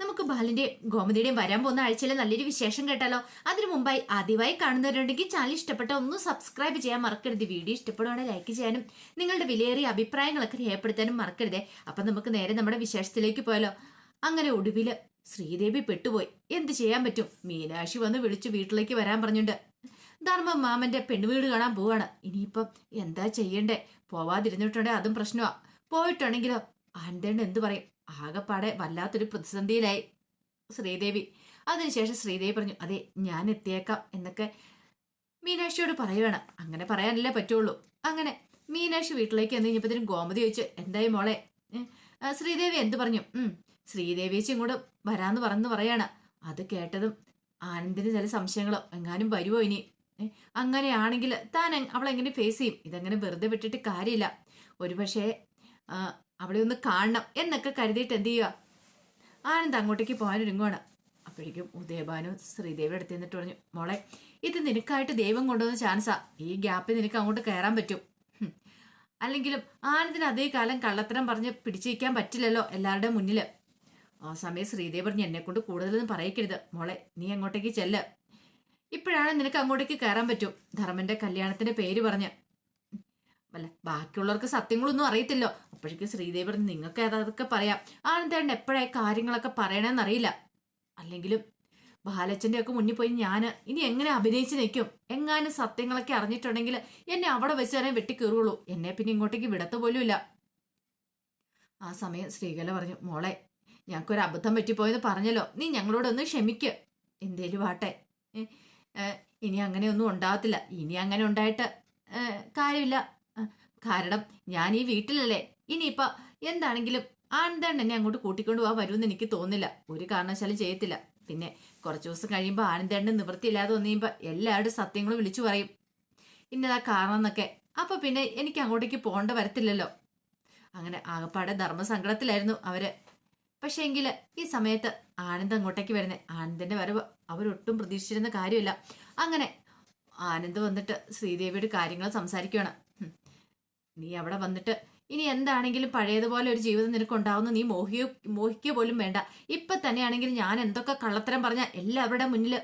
നമുക്ക് ബാലിന്റെയും ഗോമതിയുടെയും വരാൻ പോകുന്ന ആഴ്ചയിലെ നല്ലൊരു വിശേഷം കേട്ടാലോ? അതിനു മുമ്പായി ആദ്യമായി കാണുന്നവരുണ്ടെങ്കിൽ ചാനൽ ഇഷ്ടപ്പെട്ട ഒന്ന് സബ്സ്ക്രൈബ് ചെയ്യാൻ മറക്കരുത്. വീഡിയോ ഇഷ്ടപ്പെടുവാണെങ്കിൽ ലൈക്ക് ചെയ്യാനും നിങ്ങളുടെ വിലയേറിയ അഭിപ്രായങ്ങളൊക്കെ രേഖപ്പെടുത്താനും മറക്കരുത്. അപ്പൊ നമുക്ക് നേരെ നമ്മുടെ വിശേഷത്തിലേക്ക് പോയാലോ? അങ്ങനെ ഒടുവിൽ ശ്രീദേവി പെട്ടുപോയി. എന്ത് ചെയ്യാൻ പറ്റും? മീനാക്ഷി വന്ന് വിളിച്ചു വീട്ടിലേക്ക് വരാൻ പറഞ്ഞുണ്ട്. ധർമ്മ മാമന്റെ പെണ്ണുവീട് കാണാൻ പോവാണ്. ഇനിയിപ്പം എന്താ ചെയ്യണ്ടേ? പോവാതിരുന്നിട്ടുണ്ടെ അതും പ്രശ്നമാ പോയിട്ടുണ്ടെങ്കിലോ ആന്തേണ്ട എന്ത് പറയും? ആകെപ്പാടെ വല്ലാത്തൊരു പ്രതിസന്ധിയിലായി. ശ്രീദേവി. അതിനുശേഷം ശ്രീദേവി പറഞ്ഞു അതെ ഞാൻ എത്തിയേക്കാം എന്നൊക്കെ മീനാക്ഷിയോട് പറയുവാണ്. അങ്ങനെ പറയാനല്ലേ പറ്റുള്ളൂ. അങ്ങനെ മീനാക്ഷി വീട്ടിലേക്ക് എന്ന് കഴിഞ്ഞപ്പോഴത്തേനും ഗോമതി ചോദിച്ചു എന്തായി മോളെ? ശ്രീദേവി എന്ത് പറഞ്ഞു? ശ്രീദേവി ചേച്ചി കൂടെ വരാന്ന് പറഞ്ഞു പറയാണ്. അത് കേട്ടതും ആനന്ദിന് ചില സംശയങ്ങളോ എങ്ങാനും വരുമോ ഇനി? അങ്ങനെയാണെങ്കിൽ താൻ അവളെങ്ങനെ ഫേസ് ചെയ്യും? ഇതങ്ങനെ വെറുതെ വിട്ടിട്ട് കാര്യമില്ല. ഒരുപക്ഷെ ആ, അവളെ ഒന്ന് കാണണം എന്നൊക്കെ കരുതിയിട്ട് എന്ത് ചെയ്യുക ആനന്ദ് അങ്ങോട്ടേക്ക് പോകാനൊരുങ്ങുവാണ് അപ്പോഴേക്കും ഉദയഭാനു ശ്രീദേവിയുടെ അടുത്ത് നിന്നിട്ട് പറഞ്ഞു മോളെ ഇത് നിനക്കായിട്ട് ദൈവം കൊണ്ടുവന്ന ചാൻസാ ഈ ഗ്യാപ്പിൽ നിനക്ക് അങ്ങോട്ട് കയറാൻ പറ്റും. അല്ലെങ്കിലും ആനന്ദിന് അതേ കാലം കള്ളത്തരം പറഞ്ഞ് പിടിച്ചിരിക്കാൻ പറ്റില്ലല്ലോ എല്ലാവരുടെയും മുന്നിൽ ആ സമയം ശ്രീദേവി പറഞ്ഞു എന്നെ കൊണ്ട് കൂടുതലൊന്നും പറയിക്കരുത്. മോളെ നീ അങ്ങോട്ടേക്ക് ചെല്ല്. ഇപ്പോഴാണ് നിനക്ക് അങ്ങോട്ടേക്ക് കയറാൻ പറ്റും. ധർമ്മന്റെ കല്യാണത്തിന്റെ പേര് പറഞ്ഞ് അല്ല ബാക്കിയുള്ളവർക്ക് സത്യങ്ങളൊന്നും അറിയത്തില്ലോ. അപ്പോഴേക്കും ശ്രീദേവി പറഞ്ഞു നിങ്ങൾക്ക് അതൊക്കെ പറയാം? ആനന്ദേട്ടൻ എപ്പോഴായി കാര്യങ്ങളൊക്കെ പറയണമെന്ന് അറിയില്ല. അല്ലെങ്കിലും ബാലച്ചന്റെ ഒക്കെ മുന്നിൽ പോയി ഞാൻ ഇനി എങ്ങനെ അഭിനയിച്ച് നിൽക്കും? എങ്ങാനും സത്യങ്ങളൊക്കെ അറിഞ്ഞിട്ടുണ്ടെങ്കിൽ എന്നെ അവിടെ വെച്ച് തന്നെ വെട്ടിക്കേറുള്ളൂ. എന്നെ പിന്നെ ഇങ്ങോട്ടേക്ക് വിടത്ത് പോലുമില്ല ആ സമയം ശ്രീകല പറഞ്ഞു മോളെ ഞങ്ങൾക്കൊരു അബദ്ധം പറ്റിപ്പോയെന്ന് പറഞ്ഞല്ലോ. നീ ഞങ്ങളോടൊന്ന് ക്ഷമിക്ക്. എന്തേലും വാട്ടെ ഇനി അങ്ങനെയൊന്നും ഉണ്ടാകത്തില്ല ഇനി അങ്ങനെ ഉണ്ടായിട്ട് കാര്യമില്ല. കാരണം ഞാൻ ഈ വീട്ടിലല്ലേ. ഇനിയിപ്പോ എന്താണെങ്കിലും ആനന്ദാണ് എന്നെ അങ്ങോട്ട് കൂട്ടിക്കൊണ്ട് പോകാൻ വരുമെന്ന് എനിക്ക് തോന്നില്ല ഒരു കാരണവശാലും ചെയ്യത്തില്ല. പിന്നെ കുറച്ച് ദിവസം കഴിയുമ്പോൾ ആനന്ദേണ്ണ നിവൃത്തിയില്ലാതെ വന്നു കഴിയുമ്പോൾ എല്ലാവരുടെ സത്യങ്ങളും വിളിച്ചു പറയും. ഇന്നതാ കാരണം എന്നൊക്കെ. അപ്പൊ പിന്നെ എനിക്ക് അങ്ങോട്ടേക്ക് പോകേണ്ട വരത്തില്ലല്ലോ. അങ്ങനെ ആകപ്പാടെ ധർമ്മസങ്കടത്തിലായിരുന്നു അവർ. പക്ഷേ എങ്കിൽ ഈ സമയത്ത് ആനന്ദ് അങ്ങോട്ടേക്ക് വരുന്നത് ആനന്ദിന്റെ വരവ് അവരൊട്ടും പ്രതീക്ഷിച്ചിരുന്ന കാര്യമില്ല. അങ്ങനെ ആനന്ദ് വന്നിട്ട് ശ്രീദേവിയുടെ കാര്യങ്ങൾ സംസാരിക്കുകയാണ്. നീ അവിടെ വന്നിട്ട് ഇനി എന്താണെങ്കിലും പഴയതുപോലെ ഒരു ജീവിതം നിനക്ക് ഉണ്ടാവുന്ന നീ മോഹിയോ മോഹിക്കുക പോലും വേണ്ട. ഇപ്പൊ തന്നെയാണെങ്കിൽ ഞാൻ എന്തൊക്കെ കള്ളത്തരം പറഞ്ഞ എല്ലാവരുടെ മുന്നിൽ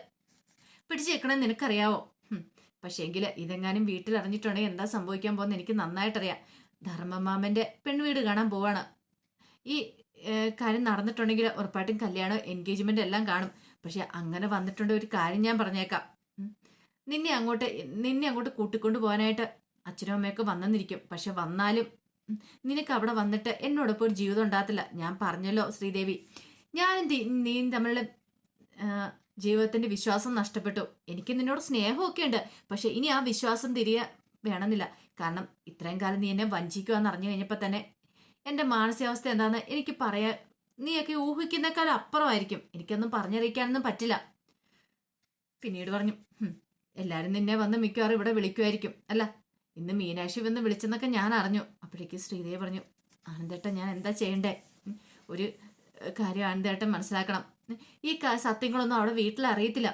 പിടിച്ചു വെക്കണമെന്ന് നിനക്കറിയാവോ പക്ഷേ പക്ഷേങ്കിൽ ഇതെങ്ങാനും വീട്ടിൽ അറിഞ്ഞിട്ടുണ്ടെങ്കിൽ എന്താ സംഭവിക്കാൻ പോകുന്നത് എനിക്ക് നന്നായിട്ടറിയാം. ധർമ്മമാമന്റെ പെൺവീട് കാണാൻ പോവാണ്. ഈ കാര്യം നടന്നിട്ടുണ്ടെങ്കിൽ ഉറപ്പായിട്ടും കല്യാണം എൻഗേജ്മെന്റ് എല്ലാം കാണും. പക്ഷെ അങ്ങനെ വന്നിട്ടുണ്ട് ഒരു കാര്യം ഞാൻ പറഞ്ഞേക്കാം. നിന്നെ അങ്ങോട്ട് നിന്നെ അങ്ങോട്ട് കൂട്ടിക്കൊണ്ടു പോകാനായിട്ട് അച്ഛനും അമ്മയൊക്കെ വന്നെന്നിരിക്കും. പക്ഷെ വന്നാലും നിനക്ക് അവിടെ വന്നിട്ട് എന്നോടൊപ്പം ഒരു ജീവിതം ഉണ്ടാകത്തില്ല. ഞാൻ പറഞ്ഞല്ലോ ശ്രീദേവി. ഞാനും നീ തമ്മിലുള്ള ജീവിതത്തിന്റെ വിശ്വാസം നഷ്ടപ്പെട്ടു. എനിക്ക് നിന്നോട് സ്നേഹമൊക്കെ ഉണ്ട് പക്ഷെ ഇനി ആ വിശ്വാസം തിരികെ വേണമെന്നില്ല. കാരണം ഇത്രയും കാലം നീ എന്നെ വഞ്ചിക്കുവാന്ന് അറിഞ്ഞു കഴിഞ്ഞപ്പോൾ തന്നെ എന്റെ മാനസികാവസ്ഥ എന്താന്ന് എനിക്ക് പറയാ നീയൊക്കെ ഊഹിക്കുന്നേക്കാളും അപ്പുറമായിരിക്കും. എനിക്കൊന്നും പറഞ്ഞറിയിക്കാനൊന്നും പറ്റില്ല. പിന്നീട് പറഞ്ഞു എല്ലാവരും നിന്നെ വന്ന് മിക്കവാറും ഇവിടെ വിളിക്കുമായിരിക്കും അല്ല ഇന്ന് മീനാക്ഷി വന്ന് വിളിച്ചെന്നൊക്കെ ഞാൻ അറിഞ്ഞു. അപ്പോഴേക്ക് ശ്രീദേവി പറഞ്ഞു ആനന്ദേട്ടൻ ഞാൻ എന്താ ചെയ്യണ്ടേ? ഒരു കാര്യം ആനന്ദേട്ടൻ മനസ്സിലാക്കണം. ഈ സത്യങ്ങളൊന്നും അവിടെ വീട്ടിൽ അറിയത്തില്ല.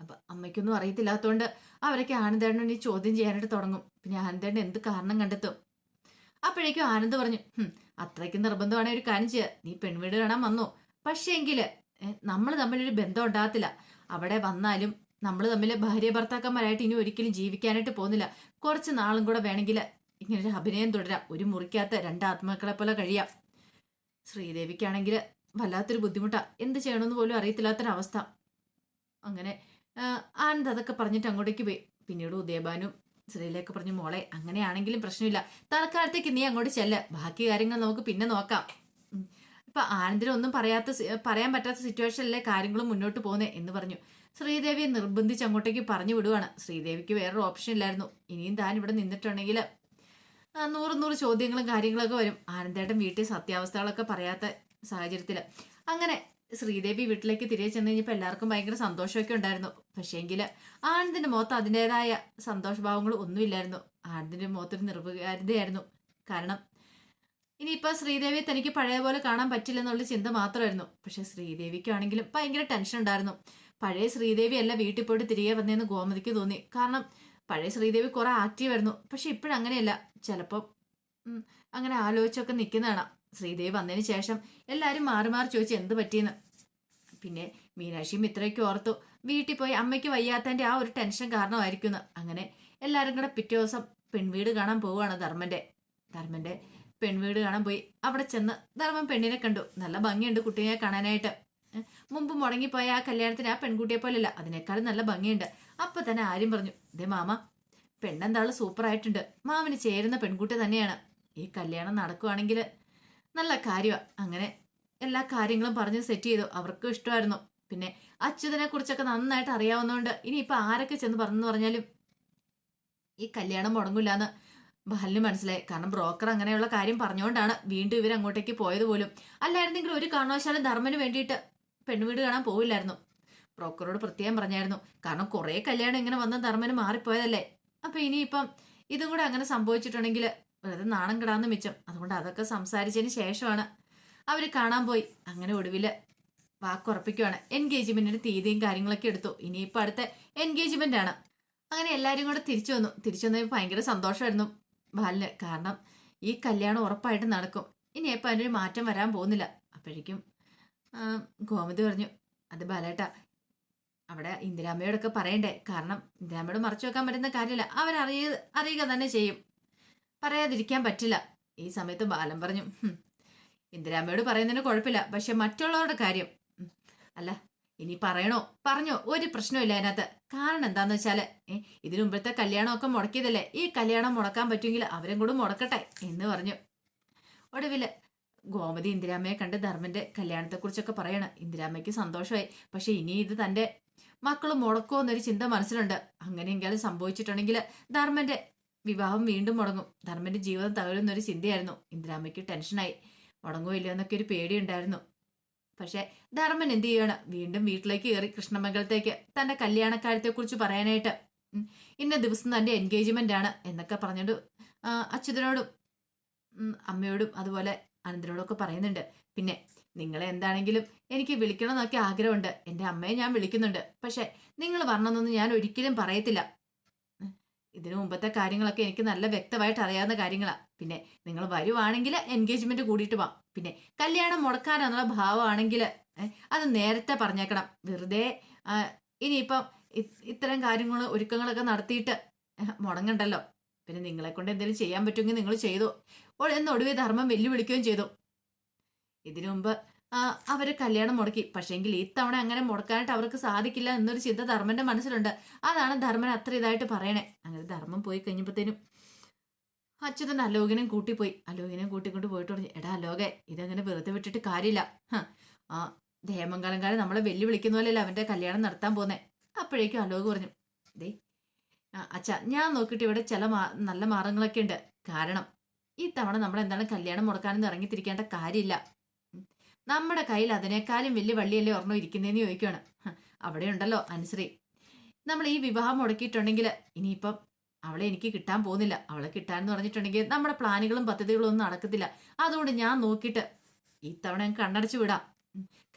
അപ്പൊ അമ്മയ്ക്കൊന്നും അറിയത്തില്ലാത്തതുകൊണ്ട് അവരൊക്കെ ആനന്ദേട്ടനെ ഇനി ചോദ്യം ചെയ്യാനായിട്ട് തുടങ്ങും. പിന്നെ ആനന്ദേട്ടൻ എന്ത് കാരണം കണ്ടെത്തും? അപ്പോഴേക്കും ആനന്ദ് പറഞ്ഞു "ഹും, അത്രയ്ക്ക് നിർബന്ധമാണെങ്കിൽ ഒരു കാര്യം ചെയ്യുക നീ പെൺവീട് കാണാൻ വന്നു. പക്ഷേങ്കിൽ നമ്മൾ തമ്മിലൊരു ബന്ധം ഉണ്ടാകത്തില്ല. അവിടെ വന്നാലും നമ്മൾ തമ്മിൽ ഭാര്യ ഭർത്താക്കന്മാരായിട്ട് ഇനി ഒരിക്കലും ജീവിക്കാനായിട്ട് പോകുന്നില്ല. കുറച്ച് നാളും കൂടെ വേണമെങ്കിൽ ഒരു അഭിനയം തുടരാം. ഒരു മുറിക്കാത്ത രണ്ട് ആത്മാക്കളെ പോലെ കഴിയാം. ശ്രീദേവിക്കാണെങ്കിൽ വല്ലാത്തൊരു ബുദ്ധിമുട്ടാ. എന്ത് ചെയ്യണമെന്ന് പോലും അറിയത്തില്ലാത്തൊരവസ്ഥ. അങ്ങനെ ആനന്ദ് അതൊക്കെ പറഞ്ഞിട്ട് അങ്ങോട്ടേക്ക് പോയി. പിന്നീട് ഉദയബാനും ശ്രീലേക്ക് പറഞ്ഞു മോളെ അങ്ങനെയാണെങ്കിലും പ്രശ്നമില്ല. തൽക്കാലത്തേക്ക് നീ അങ്ങോട്ട് ചെല്ല. ബാക്കി കാര്യങ്ങൾ നമുക്ക് പിന്നെ നോക്കാം. ഇപ്പൊ ആനന്ദിന് ഒന്നും പറയാത്ത പറയാൻ പറ്റാത്ത സിറ്റുവേഷനിലെ കാര്യങ്ങളും മുന്നോട്ട് പോകുന്നേ എന്ന് പറഞ്ഞു. ശ്രീദേവിയെ നിർബന്ധിച്ച് അങ്ങോട്ടേക്ക് പറഞ്ഞു വിടുവാണ്. ശ്രീദേവിക്ക് വേറൊരു ഓപ്ഷൻ ഇല്ലായിരുന്നു. ഇനിയും താൻ ഇവിടെ നിന്നിട്ടുണ്ടെങ്കിൽ നൂറ് നൂറ് ചോദ്യങ്ങളും കാര്യങ്ങളൊക്കെ വരും. ആനന്ദേട്ടൻ വീട്ടിൽ സത്യാവസ്ഥകളൊക്കെ പറയാത്ത സാഹചര്യത്തിൽ അങ്ങനെ ശ്രീദേവി വീട്ടിലേക്ക് തിരികെ ചെന്ന് കഴിഞ്ഞപ്പോൾ എല്ലാവർക്കും ഭയങ്കര സന്തോഷമൊക്കെ ഉണ്ടായിരുന്നു. പക്ഷേ പക്ഷേങ്കിൽ ആനന്ദിന്റെ മുഖത്ത് അതിന്റെതായ സന്തോഷഭാവങ്ങൾ ഒന്നുമില്ലായിരുന്നു. ആനന്ദിന്റെ മുഖത്തൊരു നിർവികാരിതയായിരുന്നു. കാരണം ഇനിയിപ്പോൾ ശ്രീദേവിയെ തനിക്ക് പഴയ പോലെ കാണാൻ പറ്റില്ലെന്നുള്ള ചിന്ത മാത്രമായിരുന്നു. പക്ഷേ ശ്രീദേവിക്കാണെങ്കിലും ഭയങ്കര ടെൻഷൻ ഉണ്ടായിരുന്നു. പഴയ ശ്രീദേവി അല്ല വീട്ടിൽ പോയിട്ട് തിരികെ വന്നതെന്ന് ഗോമതിക്ക് തോന്നി. കാരണം പഴയ ശ്രീദേവി കുറെ ആക്റ്റീവ് ആയിരുന്നു. പക്ഷെ ഇപ്പോഴങ്ങനെയല്ല ചിലപ്പോൾ അങ്ങനെ ആലോചിച്ചൊക്കെ നിൽക്കുന്നതാണ് ശ്രീദേവി വന്നതിന് ശേഷം എല്ലാവരും മാറി മാറി ചോദിച്ചു എന്ത് പറ്റിയെന്ന്. പിന്നെ മീനാക്ഷിയും ഇത്രയൊക്കെ ഓർത്തു വീട്ടിൽ പോയി അമ്മയ്ക്ക് വയ്യാത്തതിന്റെ ആ ഒരു ടെൻഷൻ കാരണമായിരിക്കുന്നു. അങ്ങനെ എല്ലാവരും കൂടെ പിറ്റേ ദിവസം പെൺവീട് കാണാൻ പോവുകയാണ് ധർമ്മന്റെ ധർമ്മന്റെ പെൺവീട് കാണാൻ പോയി. അവിടെ ചെന്ന് ധർമ്മൻ പെണ്ണിനെ കണ്ടു. നല്ല ഭംഗിയുണ്ട് കുട്ടീനെ കാണാനായിട്ട്. മുമ്പ് മുടങ്ങിപ്പോയ ആ കല്യാണത്തിന് ആ പെൺകുട്ടിയെ പോലെയല്ല. അതിനേക്കാളും നല്ല ഭംഗിയുണ്ട്. അപ്പൊ തന്നെ ആര്യം പറഞ്ഞു ദേ മാമ പെണ്ണെന്താൾ സൂപ്പറായിട്ടുണ്ട്. മാമന് ചേരുന്ന പെൺകുട്ടി തന്നെയാണ്. ഈ കല്യാണം നടക്കുവാണെങ്കിൽ നല്ല കാര്യമാണ് അങ്ങനെ എല്ലാ കാര്യങ്ങളും പറഞ്ഞ് സെറ്റ് ചെയ്തു. അവർക്കും ഇഷ്ടമായിരുന്നു. പിന്നെ അച്യുതനെ കുറിച്ചൊക്കെ നന്നായിട്ട് അറിയാവുന്നതുകൊണ്ട് ഇനിയിപ്പൊ ആരൊക്കെ ചെന്ന് പറഞ്ഞു പറഞ്ഞാലും ഈ കല്യാണം മുടങ്ങില്ലാന്ന് ബാലിന് മനസ്സിലായി. കാരണം ബ്രോക്കർ അങ്ങനെയുള്ള കാര്യം പറഞ്ഞുകൊണ്ടാണ് വീണ്ടും ഇവർ അങ്ങോട്ടേക്ക് പോയത് പോലും. അല്ലായിരുന്നെങ്കിൽ ഒരു കാരണവശാലും ധർമ്മന് വേണ്ടിയിട്ട് പെണ്ണുവീട് കാണാൻ പോവില്ലായിരുന്നു. ബ്രോക്കറോട് പ്രത്യേകം പറഞ്ഞായിരുന്നു കാരണം കുറേ കല്യാണം ഇങ്ങനെ വന്ന ധർമ്മന് മാറിപ്പോയതല്ലേ? അപ്പൊ ഇനിയിപ്പം ഇതും കൂടെ അങ്ങനെ സംഭവിച്ചിട്ടുണ്ടെങ്കിൽ വെറുതെ നാണം കിടാന്ന് മിച്ചം. അതുകൊണ്ട് അതൊക്കെ സംസാരിച്ചതിന് ശേഷമാണ് അവർ കാണാൻ പോയി. അങ്ങനെ ഒടുവിൽ വാക്കുറപ്പിക്കുവാണ്. എൻഗേജ്മെന്റിന്റെ തീയതിയും കാര്യങ്ങളൊക്കെ എടുത്തു. ഇനിയിപ്പോൾ അടുത്ത എൻഗേജ്മെന്റ് ആണ്. അങ്ങനെ എല്ലാവരും കൂടെ തിരിച്ചു വന്നു. തിരിച്ചു വന്നപ്പോൾ ഭയങ്കര സന്തോഷമായിരുന്നു ബാലിന്. കാരണം ഈ കല്യാണം ഉറപ്പായിട്ട് നടക്കും. ഇനി ഇനിയിപ്പോൾ അതിനൊരു മാറ്റം വരാൻ പോകുന്നില്ല. അപ്പോഴേക്കും ഗോമതി പറഞ്ഞു അത് ബാലേട്ട. അവിടെ ഇന്ദിരാമ്മയോടൊക്കെ പറയണ്ടേ. കാരണം ഇന്ദിരാമ്മയോട് മറച്ചു വെക്കാൻ പറ്റുന്ന കാര്യമില്ല. അവരറിയ അറിയുക തന്നെ ചെയ്യും. പറയാതിരിക്കാൻ പറ്റില്ല. ഈ സമയത്ത് ബാലൻ പറഞ്ഞു "ഹും, ഇന്ദിരാമ്മയോട് പറയുന്നതിന് കുഴപ്പമില്ല. പക്ഷെ മറ്റുള്ളവരുടെ കാര്യം അല്ല ഇനി പറയണോ? പറഞ്ഞോ ഒരു പ്രശ്നമില്ല അതിനകത്ത്. കാരണം എന്താന്ന് വെച്ചാൽ ഇതിനു മുമ്പത്തെ കല്യാണമൊക്കെ മുടക്കിയതല്ലേ? ഈ കല്യാണം മുടക്കാൻ പറ്റുമെങ്കിൽ അവരും കൂടെ മുടക്കട്ടെ എന്ന് പറഞ്ഞു. ഒടുവിൽ ഗോമതി ഇന്ദിരാമ്മയെ കണ്ട് ധർമ്മന്റെ കല്യാണത്തെക്കുറിച്ചൊക്കെ പറയണം. ഇന്ദിരാമ്മയ്ക്ക് സന്തോഷമായി. പക്ഷെ ഇനി ഇത് തന്റെ മക്കൾ മുടക്കോ എന്നൊരു ചിന്ത മനസ്സിലുണ്ട്. അങ്ങനെയെങ്കിലും സംഭവിച്ചിട്ടുണ്ടെങ്കിൽ ധർമ്മന്റെ വിവാഹം വീണ്ടും മുടങ്ങും. ധർമ്മന്റെ ജീവിതം തകരുന്നൊരു ചിന്തയായിരുന്നു. ഇന്ദിരാമ്മയ്ക്ക് ടെൻഷനായി. മുടങ്ങുമോ ഇല്ലയോ എന്നൊക്കെ ഒരു പേടിയുണ്ടായിരുന്നു. പക്ഷെ ധർമ്മൻ എന്ത് ചെയ്യാണ്? വീണ്ടും വീട്ടിലേക്ക് കയറി കൃഷ്ണമംഗലത്തേക്ക് തന്റെ കല്യാണക്കാര്യത്തെക്കുറിച്ച് പറയാനായിട്ട്. ഇന്ന ദിവസം തന്റെ എൻഗേജ്മെന്റ് ആണ് എന്നൊക്കെ പറഞ്ഞിട്ട് ആ, അച്യുതനോടും അമ്മയോടും അതുപോലെ അനന്തനോടും ഒക്കെ പറയുന്നുണ്ട്. പിന്നെ നിങ്ങളെ എന്താണെങ്കിലും എനിക്ക് വിളിക്കണമെന്നൊക്കെ ആഗ്രഹമുണ്ട്. എന്റെ അമ്മയെ ഞാൻ വിളിക്കുന്നുണ്ട്. പക്ഷെ നിങ്ങൾ വരണമെന്നൊന്നും ഞാൻ ഒരിക്കലും പറയത്തില്ല. ഇതിനു മുമ്പത്തെ കാര്യങ്ങളൊക്കെ എനിക്ക് നല്ല വ്യക്തമായിട്ട് അറിയാവുന്ന കാര്യങ്ങളാണ് പിന്നെ നിങ്ങൾ വരുവാണെങ്കിൽ എൻഗേജ്മെന്റ് കൂടിയിട്ട് വാ. പിന്നെ കല്യാണം മുടക്കാനെന്നുള്ള ഭാവമാണെങ്കിൽ അത് നേരത്തെ പറഞ്ഞേക്കണം. വെറുതെ ഇനിയിപ്പം ഇത്തരം കാര്യങ്ങൾ ഒരുക്കങ്ങളൊക്കെ നടത്തിയിട്ട് മുടങ്ങണ്ടല്ലോ. പിന്നെ നിങ്ങളെ കൊണ്ട് എന്തെങ്കിലും ചെയ്യാൻ പറ്റുമെങ്കിൽ നിങ്ങൾ ചെയ്തു. ഓ- എന്ന് ഒടുവിൽ ധർമ്മം വെല്ലുവിളിക്കുകയും ചെയ്തു. ഇതിനു മുമ്പ് അവർ കല്യാണം മുടക്കി. പക്ഷേങ്കിൽ ഈ തവണ അങ്ങനെ മുടക്കാനായിട്ട് അവർക്ക് സാധിക്കില്ല എന്നൊരു ചിന്ത ധർമ്മന്റെ മനസ്സിലുണ്ട്. അതാണ് ധർമ്മൻ അത്ര ഇതായിട്ട് പറയണേ. അങ്ങനെ ധർമ്മം പോയി കഴിഞ്ഞപ്പോഴത്തേനും അച്യുതൻ അലോകിനും കൂട്ടിപ്പോയി. അലോകിനെ കൂട്ടിക്കൊണ്ട് പോയിട്ട് പറഞ്ഞു എടാ അലോകെ ഇതങ്ങനെ വെറുതെ വിട്ടിട്ട് കാര്യമില്ല. ആ ആ ദേമംഗലങ്കാരൻ നമ്മളെ വെല്ലുവിളിക്കുന്ന പോലെയല്ല അവന്റെ കല്യാണം നടത്താൻ പോന്നെ. അപ്പോഴേക്കും അലോക് പറഞ്ഞു ദേ അച്ഛാ ഞാൻ നോക്കിയിട്ട് ഇവിടെ ചില നല്ല മാർഗങ്ങളൊക്കെ ഉണ്ട്. കാരണം ഈ തവണ നമ്മൾ എന്താണ് കല്യാണം മുടക്കാനെന്ന് ഇറങ്ങിത്തിരിക്കേണ്ട കാര്യമില്ല. നമ്മുടെ കയ്യിൽ അതിനേക്കാളും വലിയ വള്ളിയല്ലേ ഓർമ്മ ഇരിക്കുന്നതെന്ന് ചോദിക്കുകയാണ് അവിടെ ഉണ്ടല്ലോ അനുശ്രീ. നമ്മൾ ഈ വിവാഹം മുടക്കിയിട്ടുണ്ടെങ്കിൽ ഇനിയിപ്പം അവളെ എനിക്ക് കിട്ടാൻ പോകുന്നില്ല. അവളെ കിട്ടാന്ന് പറഞ്ഞിട്ടുണ്ടെങ്കിൽ നമ്മുടെ പ്ലാനുകളും പദ്ധതികളും ഒന്നും നടക്കത്തില്ല. അതുകൊണ്ട് ഞാൻ നോക്കിയിട്ട് ഈ തവണ ഞാൻ കണ്ണടച്ചു വിടാം.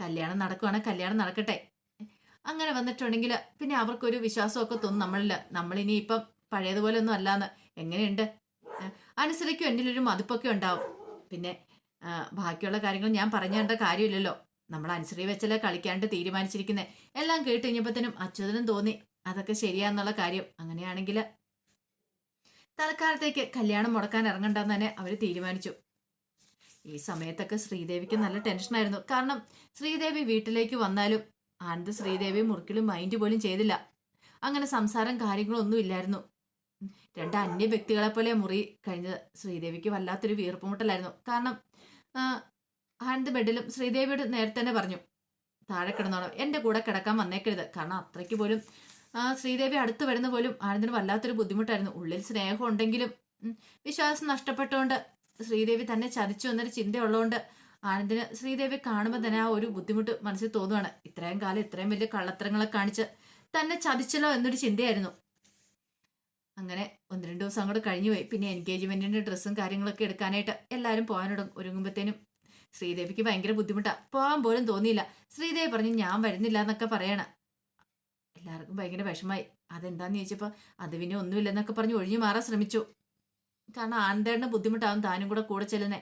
കല്യാണം നടക്കുവാണെങ്കിൽ കല്യാണം നടക്കട്ടെ. അങ്ങനെ വന്നിട്ടുണ്ടെങ്കിൽ പിന്നെ അവർക്കൊരു വിശ്വാസമൊക്കെ തോന്നും നമ്മളിൽ നമ്മളിനി ഇപ്പം പഴയതുപോലെ ഒന്നും അല്ലാന്ന്. എങ്ങനെയുണ്ട്? ഏഹ് എന്റെ ഒരു മതിപ്പൊക്കെ ഉണ്ടാവും. പിന്നെ ബാക്കിയുള്ള കാര്യങ്ങൾ ഞാൻ പറഞ്ഞേണ്ട കാര്യമില്ലല്ലോ. നമ്മൾ അനുസരി വെച്ചല്ലേ കളിക്കാണ്ട് തീരുമാനിച്ചിരിക്കുന്നത് എല്ലാം കേട്ട് കഴിഞ്ഞപ്പോഴത്തേനും അച്യുതനും തോന്നി അതൊക്കെ ശരിയാന്നുള്ള കാര്യം. അങ്ങനെയാണെങ്കിൽ തൽക്കാലത്തേക്ക് കല്യാണം മുടക്കാൻ ഇറങ്ങണ്ടെന്ന് തന്നെ അവർ തീരുമാനിച്ചു. ഈ സമയത്തൊക്കെ ശ്രീദേവിക്ക് നല്ല ടെൻഷനായിരുന്നു കാരണം ശ്രീദേവി വീട്ടിലേക്ക് വന്നാലും ആനന്ദ് ശ്രീദേവി മുറിക്കലും മൈൻഡ് പോലും ചെയ്തില്ല. അങ്ങനെ സംസാരം കാര്യങ്ങളൊന്നും ഇല്ലായിരുന്നു. രണ്ട് അന്യ വ്യക്തികളെ പോലെ മുറി കഴിഞ്ഞ ശ്രീദേവിക്ക് വല്ലാത്തൊരു വീർപ്പുമുട്ടലായിരുന്നു. കാരണം ആനന്ദ് ബെഡിലും ശ്രീദേവിയോട് നേരത്തെ തന്നെ പറഞ്ഞു താഴെ കിടന്നോണം എന്റെ കൂടെ കിടക്കാൻ വന്നേക്കരുത്. കാരണം അത്രയ്ക്ക് പോലും ശ്രീദേവി അടുത്ത് വരുന്ന പോലും ആനന്ദിന് വല്ലാത്തൊരു ബുദ്ധിമുട്ടായിരുന്നു. ഉള്ളിൽ സ്നേഹം ഉണ്ടെങ്കിലും വിശ്വാസം നഷ്ടപ്പെട്ടുകൊണ്ട് ശ്രീദേവി തന്നെ ചതിച്ചു എന്നൊരു ചിന്തയുള്ളതുകൊണ്ട് ആനന്ദിന് ശ്രീദേവി കാണുമ്പോൾ തന്നെ ആ ഒരു ബുദ്ധിമുട്ട് മനസ്സിൽ തോന്നുവാണ്. ഇത്രയും കാലം ഇത്രയും വലിയ കള്ളത്തരങ്ങളെ കാണിച്ച് തന്നെ ചതിച്ചല്ലോ എന്നൊരു ചിന്തയായിരുന്നു. അങ്ങനെ ഒന്ന് രണ്ട് ദിവസം അങ്ങോട്ട് കഴിഞ്ഞു പോയി. പിന്നെ എൻഗേജ്മെന്റിന്റെ ഡ്രസ്സും കാര്യങ്ങളൊക്കെ എടുക്കാനായിട്ട് എല്ലാവരും പോകാനോടും ഒരുങ്ങുമ്പോഴത്തേനും ശ്രീദേവിക്ക് ഭയങ്കര ബുദ്ധിമുട്ടാ. പോകാൻ പോലും തോന്നിയില്ല. ശ്രീദേവി പറഞ്ഞു ഞാൻ വരുന്നില്ല എന്നൊക്കെ പറയണ. എല്ലാവർക്കും ഭയങ്കര വിഷമായി അതെന്താന്ന് ചോദിച്ചപ്പോൾ അത് പിന്നെ ഒന്നുമില്ലെന്നൊക്കെ പറഞ്ഞ് ഒഴിഞ്ഞു മാറാൻ ശ്രമിച്ചു. കാരണം ആനന്ദേണ്ണ ബുദ്ധിമുട്ടാവും താനും കൂടെ കൂടെ ചെല്ലുന്നേ.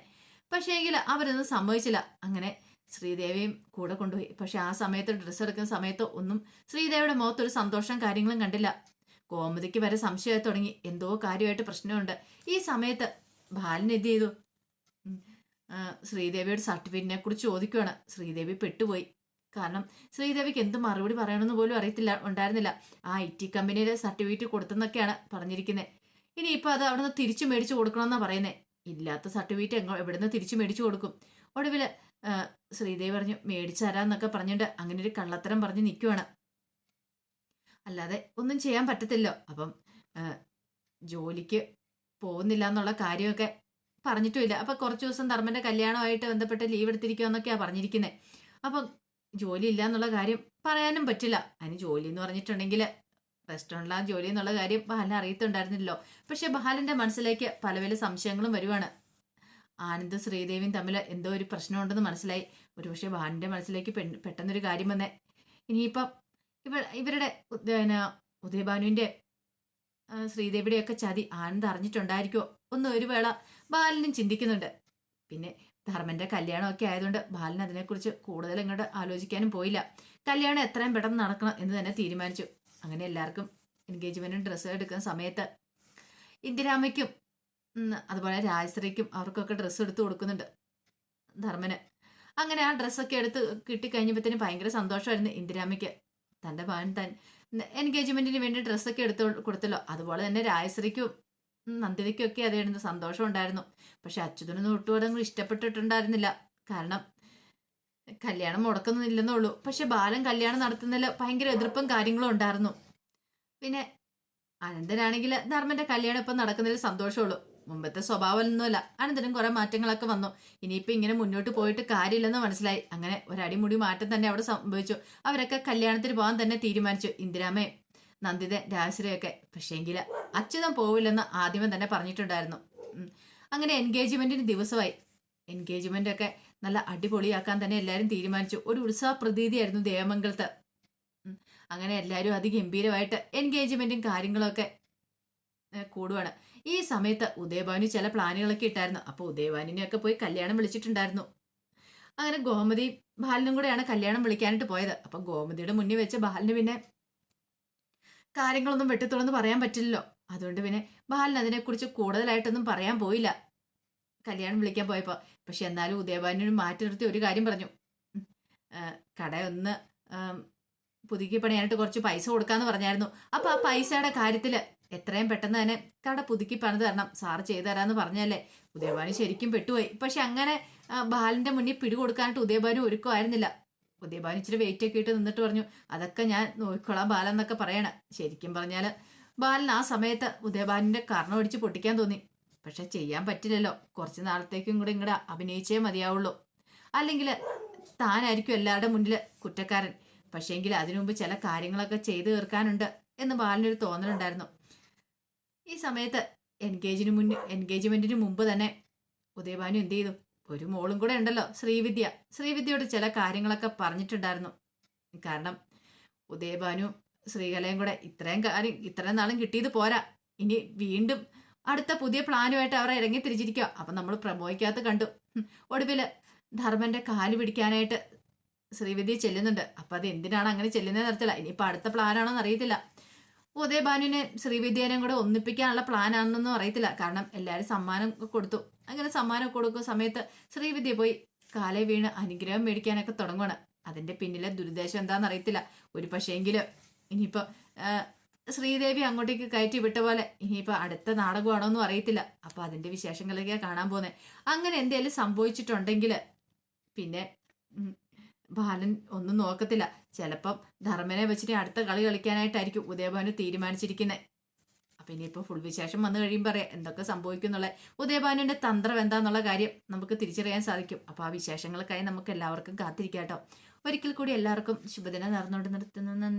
പക്ഷേ എങ്കിൽ അവരൊന്നും സമ്മതിച്ചില്ല. അങ്ങനെ ശ്രീദേവിയും കൂടെ കൊണ്ടുപോയി. പക്ഷെ ആ സമയത്ത് ഡ്രസ്സ് എടുക്കുന്ന സമയത്ത് ഒന്നും ശ്രീദേവിയുടെ മുഖത്തൊരു സന്തോഷം കാര്യങ്ങളും കണ്ടില്ല. ഗോമതിക്ക് വരെ സംശയമായി തുടങ്ങി. എന്തോ കാര്യമായിട്ട് പ്രശ്നമുണ്ട്. ഈ സമയത്ത് ബാലൻ എന്ത് ചെയ്തു? ശ്രീദേവിയുടെ സർട്ടിഫിക്കറ്റിനെ കുറിച്ച് ചോദിക്കുകയാണ് ശ്രീദേവി പെട്ടുപോയി. കാരണം ശ്രീദേവിക്ക് എന്ത് മറുപടി പറയണമെന്ന് പോലും അറിയത്തില്ല ഉണ്ടായിരുന്നില്ല. ആ ഐ ടി കമ്പനിയിലെ സർട്ടിഫിക്കറ്റ് കൊടുത്തെന്നൊക്കെയാണ് പറഞ്ഞിരിക്കുന്നത് ഇനിയിപ്പോൾ അത് അവിടുന്ന് തിരിച്ചു മേടിച്ചു കൊടുക്കണമെന്നാണ് പറയുന്നത് ഇല്ലാത്ത സർട്ടിഫിക്കറ്റ് എങ്ങോ എവിടുന്ന് തിരിച്ചു മേടിച്ചു കൊടുക്കും. ഒടുവിൽ ശ്രീദേവി പറഞ്ഞു മേടിച്ചു തരാന്നൊക്കെ പറഞ്ഞിട്ട് അങ്ങനെ ഒരു കള്ളത്തരം പറഞ്ഞ് നിൽക്കുവാണ് അല്ലാതെ ഒന്നും ചെയ്യാൻ പറ്റത്തില്ലോ. അപ്പം ജോലിക്ക് പോകുന്നില്ല എന്നുള്ള കാര്യമൊക്കെ പറഞ്ഞിട്ടുമില്ല. അപ്പൊ കുറച്ച് ദിവസം ധർമ്മന്റെ കല്യാണമായിട്ട് ബന്ധപ്പെട്ട് ലീവ് എടുത്തിരിക്കുമെന്നൊക്കെയാ പറഞ്ഞിരിക്കുന്നത് അപ്പം ജോലി ഇല്ല എന്നുള്ള കാര്യം പറയാനും പറ്റില്ല. അതിന് ജോലി എന്ന് പറഞ്ഞിട്ടുണ്ടെങ്കിൽ റെസ്റ്റോറന്റിലാണ് ജോലി എന്നുള്ള കാര്യം ബഹാലിനെ അറിയത്തുണ്ടായിരുന്നില്ലല്ലോ. പക്ഷേ ബഹാലിന്റെ മനസ്സിലേക്ക് പല പല സംശയങ്ങളും വരുവാണ്. ആനന്ദ് ശ്രീദേവിയും തമ്മിൽ എന്തോ ഒരു പ്രശ്നമുണ്ടെന്ന് മനസ്സിലായി. ഒരുപക്ഷെ ബഹാലിന്റെ മനസ്സിലേക്ക് പെട്ടെന്നൊരു കാര്യം വന്നേ. ഇനിയിപ്പം ഇവ ഇവരുടെ പിന്നെ ഉദയഭാനുവിന്റെ ശ്രീദേവിയുടെയൊക്കെ ചതി ആനന്ദ് അറിഞ്ഞിട്ടുണ്ടായിരിക്കുമോ ഒന്ന് ഒരു വേള ബാലനും ചിന്തിക്കുന്നുണ്ട്. പിന്നെ ധർമ്മന്റെ കല്യാണമൊക്കെ ആയതുകൊണ്ട് ബാലൻ അതിനെക്കുറിച്ച് കൂടുതൽ ഇങ്ങോട്ട് ആലോചിക്കാനും പോയില്ല. കല്യാണം എത്രയും പെട്ടെന്ന് നടക്കണം എന്ന് തന്നെ തീരുമാനിച്ചു. അങ്ങനെ എല്ലാവർക്കും എൻഗേജ്മെന്റും ഡ്രസ്സ് എടുക്കുന്ന സമയത്ത് ഇന്ദിരാമയ്ക്കും അതുപോലെ രാജശ്രീക്കും അവർക്കൊക്കെ ഡ്രസ്സ് എടുത്ത് കൊടുക്കുന്നുണ്ട് ധർമ്മന്. അങ്ങനെ ആ ഡ്രസ്സൊക്കെ എടുത്ത് കിട്ടിക്കഴിഞ്ഞപ്പോഴത്തേനും ഭയങ്കര സന്തോഷമായിരുന്നു ഇന്ദിരാമയ്ക്ക് തന്റെ മകൻ തൻ എൻഗേജ്മെന്റിന് വേണ്ടി ഡ്രസ്സൊക്കെ എടുത്ത് കൊടുത്തല്ലോ. അതുപോലെ തന്നെ രാജശ്രീക്കും നന്ദിതയ്ക്കൊക്കെ അതായിരുന്നു സന്തോഷം ഉണ്ടായിരുന്നു. പക്ഷെ അച്യുതനൊന്നും ഒട്ടും അതങ്ങ് ഇഷ്ടപ്പെട്ടിട്ടുണ്ടായിരുന്നില്ല. കാരണം കല്യാണം മുടക്കുന്നില്ലെന്നേ ഉള്ളൂ പക്ഷെ ബാലൻ കല്യാണം നടത്തുന്നതിൽ ഭയങ്കര എതിർപ്പും കാര്യങ്ങളും ഉണ്ടായിരുന്നു. പിന്നെ അനന്തനാണെങ്കിൽ ധർമ്മന്റെ കല്യാണം ഇപ്പം നടക്കുന്നതിൽ സന്തോഷമുള്ളൂ. മുമ്പത്തെ സ്വഭാവമൊന്നുമല്ല. അനന്തരം കുറെ മാറ്റങ്ങളൊക്കെ വന്നു. ഇനിയിപ്പോ ഇങ്ങനെ മുന്നോട്ട് പോയിട്ട് കാര്യമില്ലെന്ന് മനസ്സിലായി. അങ്ങനെ ഒരടിമുടി മാറ്റം തന്നെ അവിടെ സംഭവിച്ചു. അവരൊക്കെ കല്യാണത്തിന് പോകാൻ തന്നെ തീരുമാനിച്ചു. ഇന്ദിരാമേ നന്ദിത രാജശ്രീയൊക്കെ. പക്ഷേങ്കിൽ അച്യുതം പോവില്ലെന്ന് ആദ്യമേ തന്നെ പറഞ്ഞിട്ടുണ്ടായിരുന്നു. അങ്ങനെ എൻഗേജ്മെന്റിന് ദിവസമായി. എൻഗേജ്മെന്റ് ഒക്കെ നല്ല അടിപൊളിയാക്കാൻ തന്നെ എല്ലാവരും തീരുമാനിച്ചു. ഒരു ഉത്സവ പ്രതീതിയായിരുന്നു ദേവമംഗലത്ത് അങ്ങനെ എല്ലാവരും അതിഗംഭീരമായിട്ട് എൻഗേജ്മെന്റും കാര്യങ്ങളൊക്കെ കൂടുവാണ്. ഈ സമയത്ത് ഉദയഭാനു ചില പ്ലാനുകളൊക്കെ ഇട്ടായിരുന്നു. അപ്പോൾ ഉദയഭാനുവിനെയൊക്കെ പോയി കല്യാണം വിളിച്ചിട്ടുണ്ടായിരുന്നു. അങ്ങനെ ഗോമതി ബാലനും കൂടെയാണ് കല്യാണം വിളിക്കാനായിട്ട് പോയത്. അപ്പം ഗോമതിയുടെ മുന്നിൽ വെച്ച് ബാലന് പിന്നെ കാര്യങ്ങളൊന്നും വെട്ടിത്തുറന്ന് പറയാൻ പറ്റില്ലല്ലോ. അതുകൊണ്ട് പിന്നെ ബാലൻ അതിനെക്കുറിച്ച് കൂടുതലായിട്ടൊന്നും പറയാൻ പോയില്ല. കല്യാണം വിളിക്കാൻ പോയപ്പോൾ പക്ഷെ എന്നാലും ഉദയഭാനുവിന് മാറ്റി നിർത്തി ഒരു കാര്യം പറഞ്ഞു. കടയൊന്ന് പുതുക്കി പണിയാനായിട്ട് കുറച്ച് പൈസ കൊടുക്കാന്ന് പറഞ്ഞായിരുന്നു. അപ്പൊ ആ പൈസയുടെ കാര്യത്തിൽ എത്രയും പെട്ടെന്ന് തന്നെ കട പുതുക്കി പണിത് തരണം. സാറ് ചെയ്തു തരാന്ന് പറഞ്ഞല്ലേ? ഉദയഭാനു ശരിക്കും പെട്ടുപോയി. പക്ഷെ അങ്ങനെ ബാലിന്റെ മുന്നിൽ പിടികൊടുക്കാനായിട്ട് ഉദയഭാനു ഒരുക്കുമായിരുന്നില്ല. ഉദയഭാനു ഇച്ചിരി വെയിറ്റ് ഒക്കെ ഇട്ട് നിന്നിട്ട് പറഞ്ഞു അതൊക്കെ ഞാൻ നോക്കിക്കോളാം ബാലെന്നൊക്കെ പറയണ. ശരിക്കും പറഞ്ഞാൽ ബാലൻ ആ സമയത്ത് ഉദയഭാനുവിന്റെ കർണം ഒടിച്ച് പൊട്ടിക്കാൻ തോന്നി. പക്ഷെ ചെയ്യാൻ പറ്റില്ലല്ലോ. കുറച്ച് നാളത്തേക്കും കൂടെ ഇങ്ങടെ അഭിനയിച്ചേ മതിയാവുള്ളൂ. അല്ലെങ്കിൽ താനായിരിക്കും എല്ലാവരുടെ മുന്നിൽ കുറ്റക്കാരൻ. പക്ഷേങ്കിൽ അതിനു മുമ്പ് ചില കാര്യങ്ങളൊക്കെ ചെയ്തു തീർക്കാനുണ്ട് എന്ന് ബാലിനൊരു തോന്നലുണ്ടായിരുന്നു. ഈ സമയത്ത് എൻഗേജിന് മുന്നിൽ എൻഗേജ്മെന്റിന് മുമ്പ് തന്നെ ഉദയഭാനു എന്ത് ചെയ്തു? ഒരു മോളും കൂടെ ഉണ്ടല്ലോ ശ്രീവിദ്യ. ശ്രീവിദ്യയോട് ചില കാര്യങ്ങളൊക്കെ പറഞ്ഞിട്ടുണ്ടായിരുന്നു. കാരണം ഉദയഭാനു ശ്രീകലയും കൂടെ ഇത്രയും കാര്യം ഇത്രയും നാളും കിട്ടിയത് പോരാ. ഇനി വീണ്ടും അടുത്ത പുതിയ പ്ലാനുമായിട്ട് അവരെ ഇറങ്ങി തിരിച്ചിരിക്കുക. അപ്പൊ നമ്മൾ പ്രമോഹിക്കാത്ത കണ്ടു. ഒടുവിൽ ധർമ്മന്റെ കാൽ പിടിക്കാനായിട്ട് ശ്രീവിദ്യ ചെല്ലുന്നുണ്ട്. അപ്പൊ അത് എന്തിനാണ് അങ്ങനെ ചെല്ലുന്നത് നിർത്തില്ല ഇനിയിപ്പൊ അടുത്ത പ്ലാനാണോന്ന് അറിയത്തില്ല. ഉദയഭാനുവിനെ ശ്രീവിദ്യേനെയും കൂടെ ഒന്നിപ്പിക്കാനുള്ള പ്ലാനാണെന്നൊന്നും അറിയത്തില്ല. കാരണം എല്ലാവരും സമ്മാനം കൊടുത്തു. അങ്ങനെ സമ്മാനം കൊടുക്കുന്ന സമയത്ത് ശ്രീവിദ്യ പോയി കാലേ വീണ് അനുഗ്രഹം മേടിക്കാനൊക്കെ തുടങ്ങുകയാണ് അതിന്റെ പിന്നിലെ ദുരുദ്ദേശം എന്താണെന്ന് അറിയത്തില്ല. ഒരു പക്ഷേങ്കിൽ ഇനിയിപ്പോ ആ, ശ്രീദേവി അങ്ങോട്ടേക്ക് കയറ്റി വിട്ട പോലെ ഇനിയിപ്പോ അടുത്ത നാടകമാണോ എന്നും അറിയത്തില്ല. അപ്പൊ അതിന്റെ വിശേഷങ്ങളൊക്കെയാണ് കാണാൻ പോകുന്നത് അങ്ങനെ എന്തെങ്കിലും സംഭവിച്ചിട്ടുണ്ടെങ്കിൽ പിന്നെ ബാലൻ ഒന്നും നോക്കത്തില്ല. ചിലപ്പം ധർമ്മനെ വെച്ചിട്ട് അടുത്ത കളി കളിക്കാനായിട്ടായിരിക്കും ഉദയഭാനു തീരുമാനിച്ചിരിക്കുന്നത് അപ്പൊ ഇനിയിപ്പോ ഫുൾ വിശേഷം വന്നു കഴിയുമ്പോൾ പറയാം എന്തൊക്കെ സംഭവിക്കുന്നുള്ള. ഉദയഭാനുവിന്റെ തന്ത്രം എന്താന്നുള്ള കാര്യം നമുക്ക് തിരിച്ചറിയാൻ സാധിക്കും. അപ്പൊ ആ വിശേഷങ്ങൾക്കായി നമുക്ക് എല്ലാവർക്കും കാത്തിരിക്കാം കേട്ടോ ഒരിക്കൽ കൂടി എല്ലാവർക്കും ശുഭദിനം നടന്നുകൊണ്ട് നിർത്തുന്ന.